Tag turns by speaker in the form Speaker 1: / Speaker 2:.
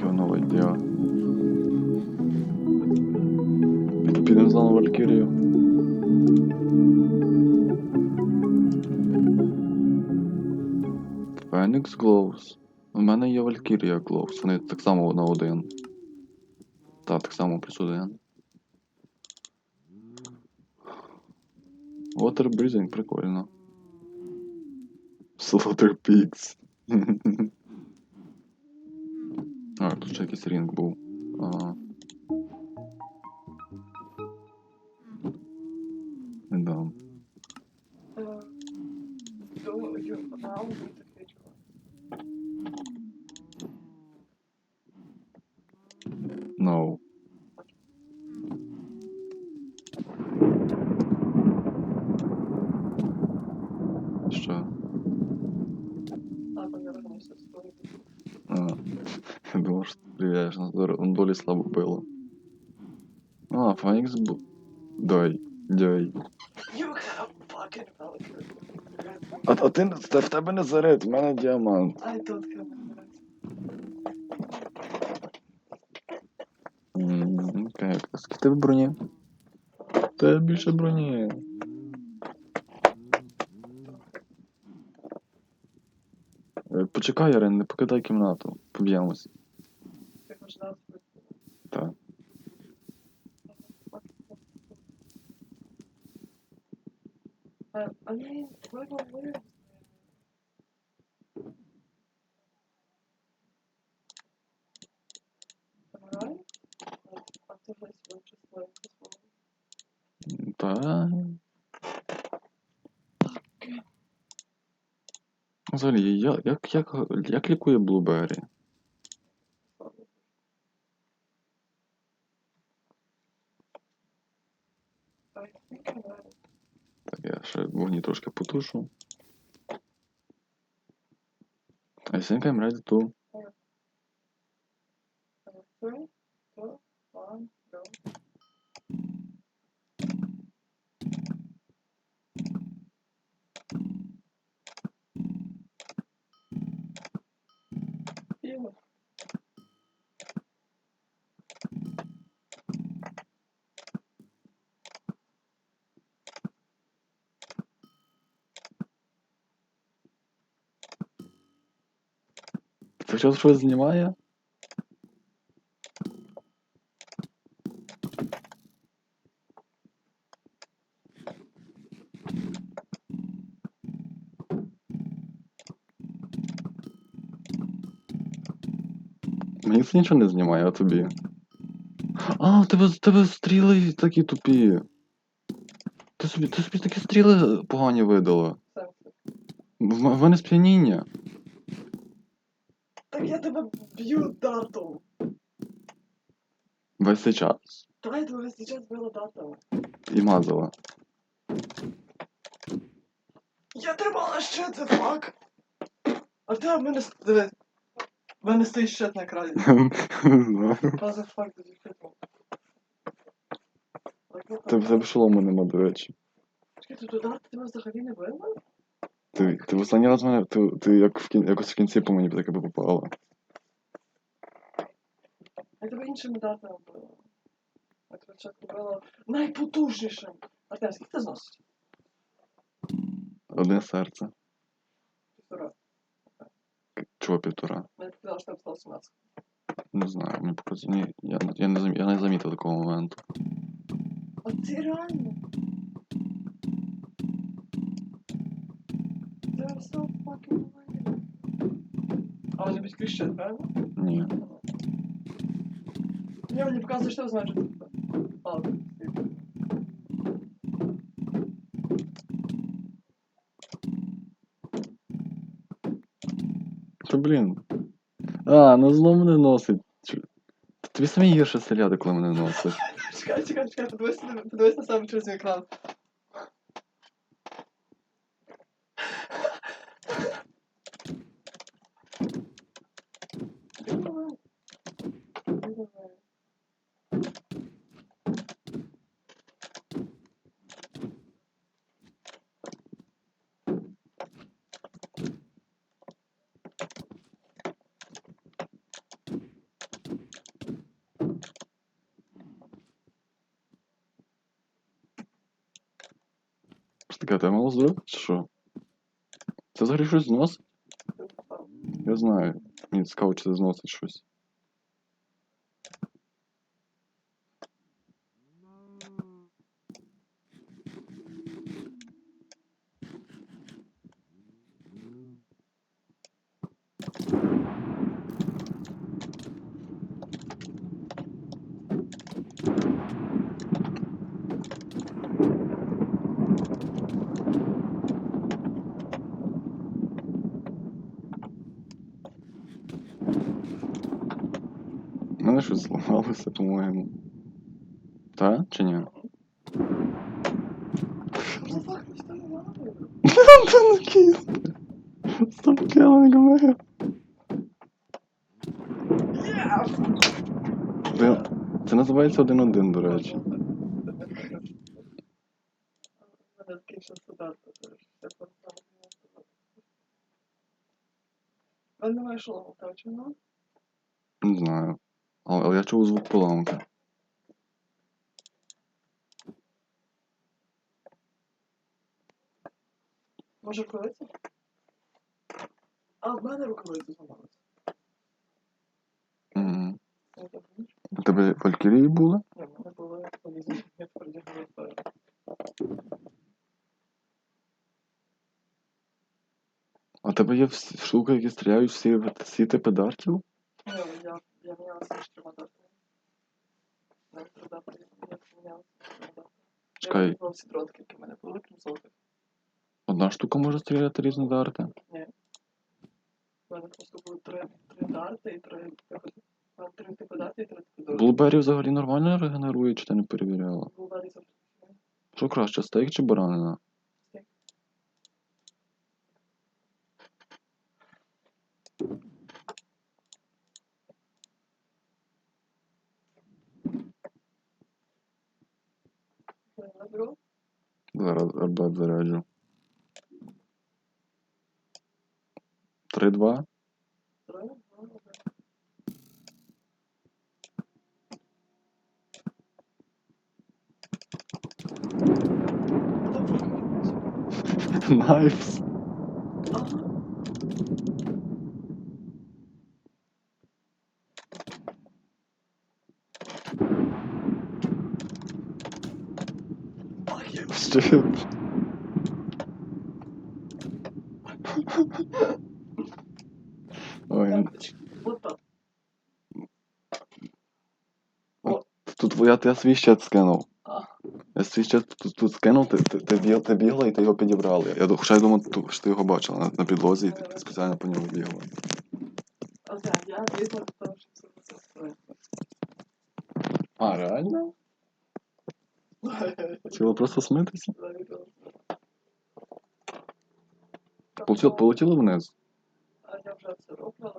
Speaker 1: Його нове діло. Підемо знову Валькірію. Phoenix Glows. У мене є Valkyria Glows. Вони так само на один. Так, так само плюс один. Water Breathing, прикольно. Slaughter Pigs. А, тут ще якийсь рінг був. Ага. Да.
Speaker 2: Е, А, повернувся з того.
Speaker 1: А, я думал, что ты стреляешь. на здорово. Он более слабо было. А, Феникс был. Дай, дай.
Speaker 2: You have fucking Valkyrie.
Speaker 1: А, а ти та в тебе не заряд, в мене діамант.
Speaker 2: I don't have it.
Speaker 1: Ммм, окей, а скільки в тебе броні? В Тебе більше броні. Почекай, Ярин, не покидай кімнату. Поб'ємось. Так.
Speaker 2: Uh,
Speaker 1: Взагалі, як, як, як лікує Блубері? Так, я ще вогні трошки потушу. I think I'm ready to. Це що щось знімає? Мені це нічого не знімає, а тобі. А, в тебе, тебе стріли такі тупі. Ти собі, ти собі такі стріли погані видала. В, в мене сп'яніння.
Speaker 2: Так я тебе б'ю датом.
Speaker 1: Весь цей час.
Speaker 2: Давай я тебе сейчас била датом.
Speaker 1: І мазала.
Speaker 2: Я тримала щит, це фак. А в тебе в мене диви. В мене стоїть щит на.
Speaker 1: Не знаю.
Speaker 2: Like, what the
Speaker 1: Тебе шолому нема, до речі.
Speaker 2: Чекай, тут удар тебе взагалі не видно?
Speaker 1: Ти, ти в останній раз мене, ти, ти як в кін, якось в кінці по мені таке попала.
Speaker 2: Я тебе іншими датами била. Я тебе спочатку била найпотужнішим. Артем, скільки ти зносить?
Speaker 1: Одне серце.
Speaker 2: Півтора.
Speaker 1: Чого півтора?
Speaker 2: Мені показало, що тебе стало 17.
Speaker 1: Не знаю, мені показує. Ні, я, не- я, не, я не замітив такого моменту.
Speaker 2: А ти реально? So fucking weird. А вони під щит, правильно?
Speaker 1: Ні.
Speaker 2: Ні, мені показує, що значить. Ладно.
Speaker 1: Що, блін? А, ну зло мене носить. Тобі самі гірше стріляти, коли мене носить.
Speaker 2: Чекай, чекай, чекай, подивись, на- подивись на себе через екран.
Speaker 1: Таке, ти мало здоров'я, чи що? Це взагалі щось зносить? Я знаю. Мені цікаво, чи це зносить щось. У мене по-моєму. Та? Чи ні?
Speaker 2: Так, ніхто не знає.
Speaker 1: Та ну кіс. Стоп, я не говорю. Це називається один-один, до речі.
Speaker 2: Воно?
Speaker 1: Не знаю. Але, але я чув звук поламки.
Speaker 2: Може рукавиці? А, в мене рукавиці зламалися.
Speaker 1: Угу. У тебе валькірії були?
Speaker 2: Ні, в мене були полізні, я продягнула вперед.
Speaker 1: А тебе є штуки, які стріляють всі, всі типи дартів?
Speaker 2: Я я
Speaker 1: Чекай,
Speaker 2: всі дротки, які в мене були, крім золотих.
Speaker 1: одна штука може стріляти різні дарти?
Speaker 2: Ні. У мене просто були три, три дарти і три типи. а, Три типи дарти і три типи дорожки.
Speaker 1: Блубері взагалі нормально регенерує, чи ти не перевіряла?
Speaker 2: Булгарі завжди.
Speaker 1: Що краще, стейк чи баранина? Зараз заряджу. 3-2. Найс.
Speaker 2: Ах.
Speaker 1: Ой, ну, тут я, я свій щит скинув. Я свій щит тут, тут скинув, ти, ти, ти, біг, ти бігла і ти його підібрала. Я, хоча я думав, ту- що ти його бачила на, на підлозі, і ти спеціально по ньому бігла.
Speaker 2: Оце, я дійсно там, що все це строїть.
Speaker 1: А, реально? Хотіла просто смитися? Полетіло, вниз.
Speaker 2: А я вже це роблю, але